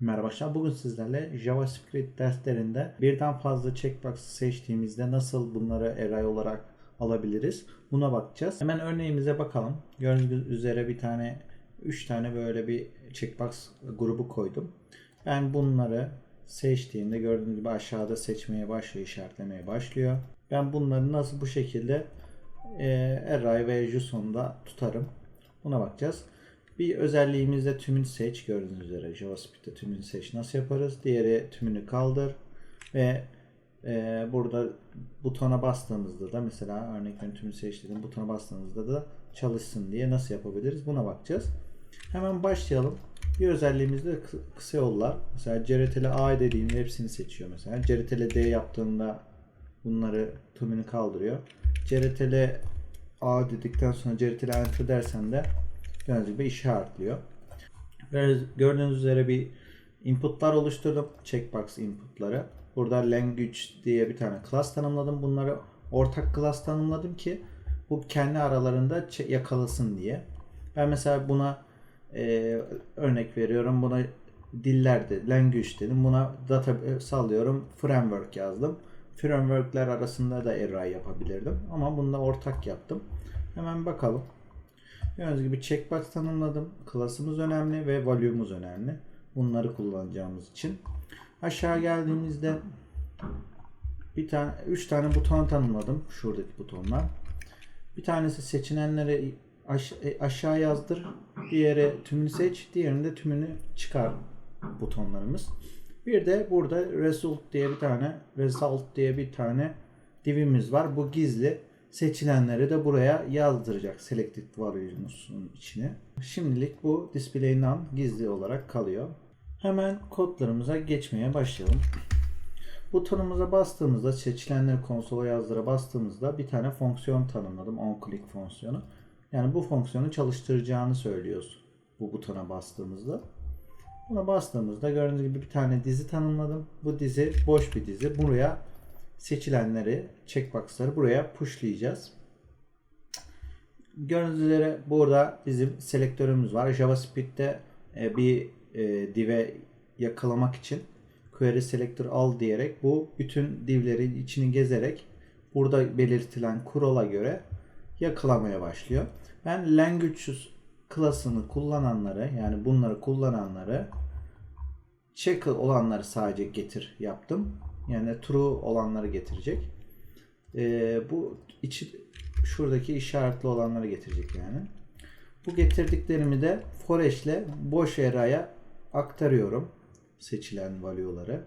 Merhaba arkadaşlar. Bugün sizlerle JavaScript derslerinde birden fazla checkbox seçtiğimizde nasıl bunları array olarak alabiliriz? Buna bakacağız. Hemen örneğimize bakalım. Gördüğünüz üzere bir tane 3 tane böyle bir checkbox grubu koydum. Ben bunları seçtiğimde gördüğünüz gibi aşağıda seçmeye başlıyor, işaretlemeye başlıyor. Ben bunları nasıl bu şekilde e, array ve JSON'da tutarım. Buna bakacağız. Bir özelliğimizde tümünü seç gördüğünüz üzere JavaScript'te tümünü seç nasıl yaparız? Diğeri tümünü kaldır ve e, burada butona bastığımızda da mesela örnek tümünü seç dedim butona bastığımızda da çalışsın diye nasıl yapabiliriz? Buna bakacağız. Hemen başlayalım. Bir özelliğimiz de kı- kısa yollar. Mesela CTRL A dediğimde hepsini seçiyor mesela. CTRL D yaptığında bunları tümünü kaldırıyor. CTRL A dedikten sonra CTRL Enter dersen de gördüğünüz gibi işaretliyor. Gördüğünüz üzere bir inputlar oluşturdum. Checkbox inputları. Burada language diye bir tane class tanımladım. Bunları ortak class tanımladım ki bu kendi aralarında yakalasın diye. Ben mesela buna e, örnek veriyorum. Buna dillerde language dedim. Buna data e, sallıyorum. Framework yazdım. Frameworkler arasında da array yapabilirdim. Ama bunda ortak yaptım. Hemen bakalım. Gördüğünüz gibi checkbox tanımladım. Class'ımız önemli ve value'umuz önemli. Bunları kullanacağımız için. Aşağı geldiğimizde bir tane üç tane buton tanımladım. Şuradaki butonlar. Bir tanesi seçenenleri aş- e, aşağı yazdır. Diğeri tümünü seç. Diğerinde tümünü çıkar butonlarımız. Bir de burada result diye bir tane result diye bir tane divimiz var. Bu gizli. Seçilenleri de buraya yazdıracak selected value'nun içine. Şimdilik bu display none gizli olarak kalıyor. Hemen kodlarımıza geçmeye başlayalım. Butonumuza bastığımızda seçilenleri konsola yazdıra bastığımızda bir tane fonksiyon tanımladım. On click fonksiyonu. Yani bu fonksiyonu çalıştıracağını söylüyoruz bu butona bastığımızda. Buna bastığımızda gördüğünüz gibi bir tane dizi tanımladım. Bu dizi boş bir dizi. Buraya seçilenleri, checkbox'ları buraya pushlayacağız. Gördüğünüz üzere burada bizim selektörümüz var. JavaScript'te e, bir e, div'e yakalamak için query selector al diyerek bu bütün divlerin içini gezerek burada belirtilen kurala göre yakalamaya başlıyor. Ben languages klasını kullananları yani bunları kullananları check olanları sadece getir yaptım. Yani true olanları getirecek. Ee, bu içi şuradaki işaretli olanları getirecek yani. Bu getirdiklerimi de for ile boş array'a aktarıyorum seçilen value'ları.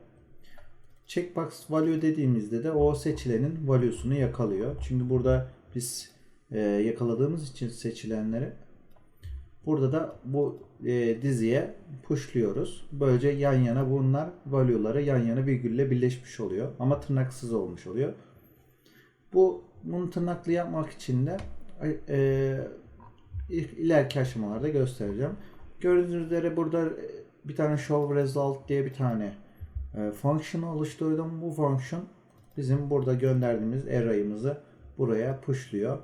Checkbox value dediğimizde de o seçilenin value'sunu yakalıyor. Çünkü burada biz e, yakaladığımız için seçilenleri burada da bu e, diziye pushluyoruz. Böylece yan yana bunlar value'ları yan yana virgülle birleşmiş oluyor. Ama tırnaksız olmuş oluyor. Bu bunu tırnaklı yapmak için de e, il- ileriki aşamalarda göstereceğim. Gördüğünüz üzere burada e, bir tane show result diye bir tane e, function oluşturdum. Bu function bizim burada gönderdiğimiz array'ımızı buraya pushluyor.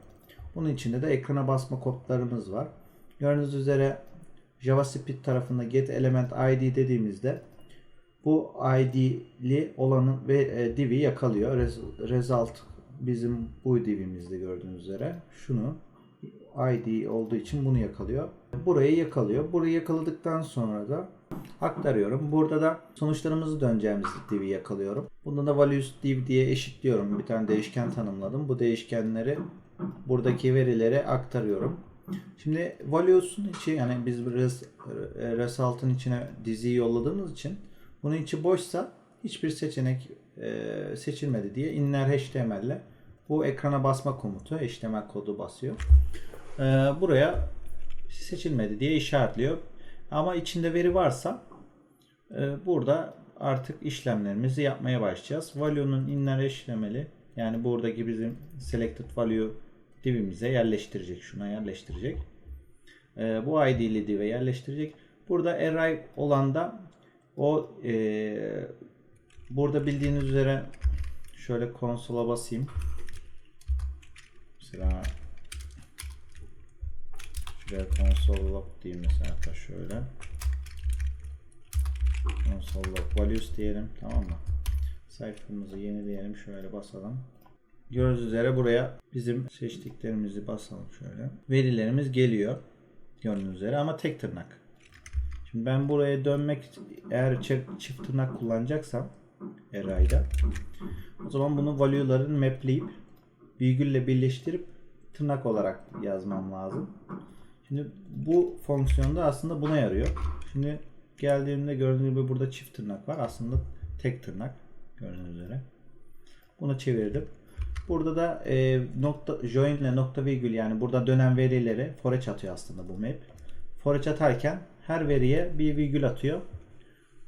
Bunun içinde de ekrana basma kodlarımız var. Gördüğünüz üzere JavaScript tarafında get element id dediğimizde bu id'li olanın ve e, div'i yakalıyor. Res- result bizim bu div'imizde gördüğünüz üzere şunu id olduğu için bunu yakalıyor. Burayı yakalıyor. Burayı yakaladıktan sonra da aktarıyorum. Burada da sonuçlarımızı döneceğimiz div'i yakalıyorum. Bunda da values div diye eşitliyorum. Bir tane değişken tanımladım. Bu değişkenleri buradaki verilere aktarıyorum. Şimdi values'un içi yani biz res, result'ın içine diziyi yolladığımız için bunun içi boşsa hiçbir seçenek e, seçilmedi diye inner HTML ile bu ekrana basma komutu HTML kodu basıyor. E, buraya seçilmedi diye işaretliyor. Ama içinde veri varsa e, burada artık işlemlerimizi yapmaya başlayacağız. Value'nun inner HTML'i yani buradaki bizim selected value divimize yerleştirecek. Şuna yerleştirecek. E, bu ID'li div'e yerleştirecek. Burada array olan da o e, burada bildiğiniz üzere şöyle konsola basayım. Mesela şuraya console log diyeyim mesela şöyle. console.log values diyelim tamam mı? Sayfamızı yenileyelim şöyle basalım. Gördüğünüz üzere buraya bizim seçtiklerimizi basalım şöyle. Verilerimiz geliyor. Gördüğünüz üzere ama tek tırnak. Şimdi ben buraya dönmek eğer çi- çift tırnak kullanacaksam array'da o zaman bunu value'ların mapleyip virgülle birleştirip tırnak olarak yazmam lazım. Şimdi bu fonksiyonda aslında buna yarıyor. Şimdi geldiğimde gördüğünüz gibi burada çift tırnak var. Aslında tek tırnak gördüğünüz üzere. Bunu çevirdim. Burada da e, nokta join ile nokta virgül yani burada dönen verileri for each atıyor aslında bu map. For each atarken her veriye bir virgül atıyor.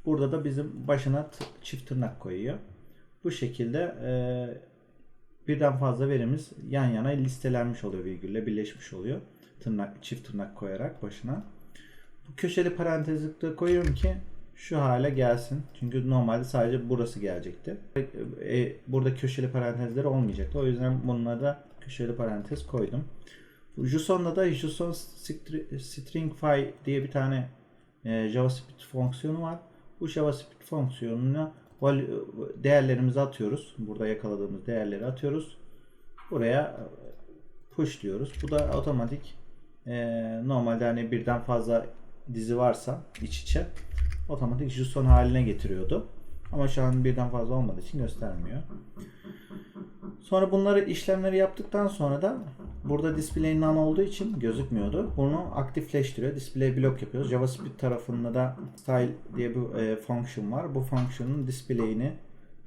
Burada da bizim başına çift tırnak koyuyor. Bu şekilde e, birden fazla verimiz yan yana listelenmiş oluyor virgülle birleşmiş oluyor. Tırnak çift tırnak koyarak başına. Bu köşeli parantezlikte koyuyorum ki şu hale gelsin. Çünkü normalde sadece burası gelecekti. E, burada köşeli parantezleri olmayacaktı. O yüzden bununla da köşeli parantez koydum. JSON'da da JSON stri- stringify diye bir tane e, JavaScript fonksiyonu var. Bu JavaScript fonksiyonuna değerlerimizi atıyoruz. Burada yakaladığımız değerleri atıyoruz. Buraya push diyoruz. Bu da otomatik e, normalde hani birden fazla dizi varsa iç içe otomatik JSON haline getiriyordu. Ama şu an birden fazla olmadığı için göstermiyor. Sonra bunları işlemleri yaptıktan sonra da burada display none olduğu için gözükmüyordu. Bunu aktifleştiriyor. Display block yapıyoruz. JavaScript tarafında da style diye bir e, function var. Bu function'ın display'ini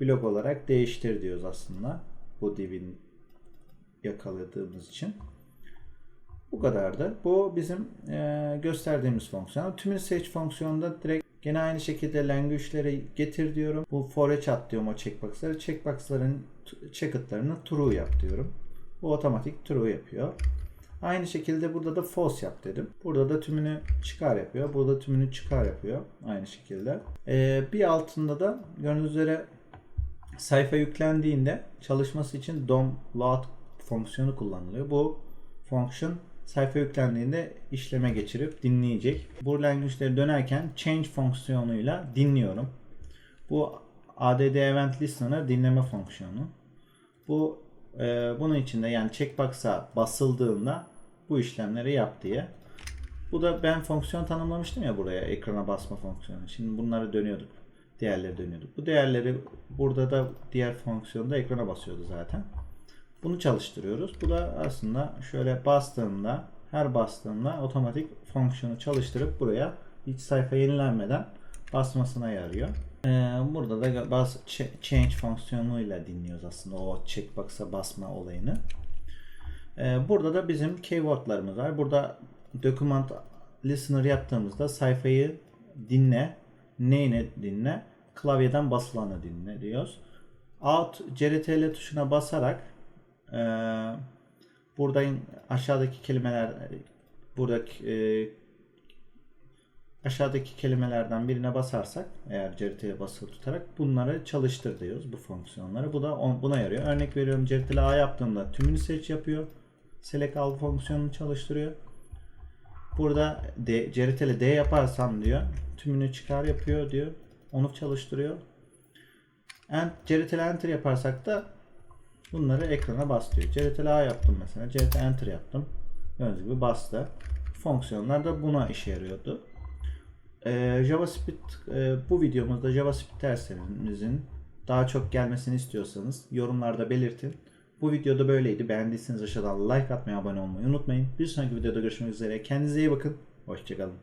blok olarak değiştir diyoruz aslında. Bu divin yakaladığımız için. Bu kadardı. Bu bizim e, gösterdiğimiz fonksiyon. Tümünü seç fonksiyonunda direkt gene aynı şekilde language'leri getir diyorum. Bu for each at diyorum o checkbox'ları. Checkbox'ların checkit'larını true yap diyorum. Bu otomatik true yapıyor. Aynı şekilde burada da false yap dedim. Burada da tümünü çıkar yapıyor. Burada tümünü çıkar yapıyor. Aynı şekilde. E, bir altında da gördüğünüz üzere sayfa yüklendiğinde çalışması için DOM load fonksiyonu kullanılıyor. Bu fonksiyon sayfa yüklendiğinde işleme geçirip dinleyecek. Bu language'leri dönerken change fonksiyonuyla dinliyorum. Bu add event listener dinleme fonksiyonu. Bu e, bunun içinde yani checkbox'a basıldığında bu işlemleri yap diye. Bu da ben fonksiyon tanımlamıştım ya buraya ekrana basma fonksiyonu. Şimdi bunları dönüyorduk. Değerleri dönüyorduk. Bu değerleri burada da diğer fonksiyonda ekrana basıyordu zaten. Bunu çalıştırıyoruz. Bu da aslında şöyle bastığında her bastığında otomatik fonksiyonu çalıştırıp buraya hiç sayfa yenilenmeden basmasına yarıyor. Ee, burada da bas ch- change fonksiyonuyla dinliyoruz aslında o checkbox'a basma olayını. Ee, burada da bizim keywordlarımız var. Burada document listener yaptığımızda sayfayı dinle, neyini dinle, klavyeden basılanı dinle diyoruz. Alt CTRL tuşuna basarak buradan aşağıdaki kelimeler buradaki e, aşağıdaki kelimelerden birine basarsak eğer CTRL'ye basılı tutarak bunları çalıştır diyoruz bu fonksiyonları. Bu da buna yarıyor. Örnek veriyorum CTRL A yaptığımda tümünü seç yapıyor. Select all fonksiyonunu çalıştırıyor. Burada D, CTRL D yaparsam diyor tümünü çıkar yapıyor diyor. Onu çalıştırıyor. And, CTRL Enter yaparsak da bunları ekrana bas diyor. CTRL A yaptım mesela. CTRL Enter yaptım. Gördüğünüz gibi bastı. Fonksiyonlar da buna işe yarıyordu. Ee, JavaScript e, bu videomuzda JavaScript derslerimizin daha çok gelmesini istiyorsanız yorumlarda belirtin. Bu videoda böyleydi. Beğendiyseniz aşağıdan like atmayı, abone olmayı unutmayın. Bir sonraki videoda görüşmek üzere. Kendinize iyi bakın. Hoşçakalın.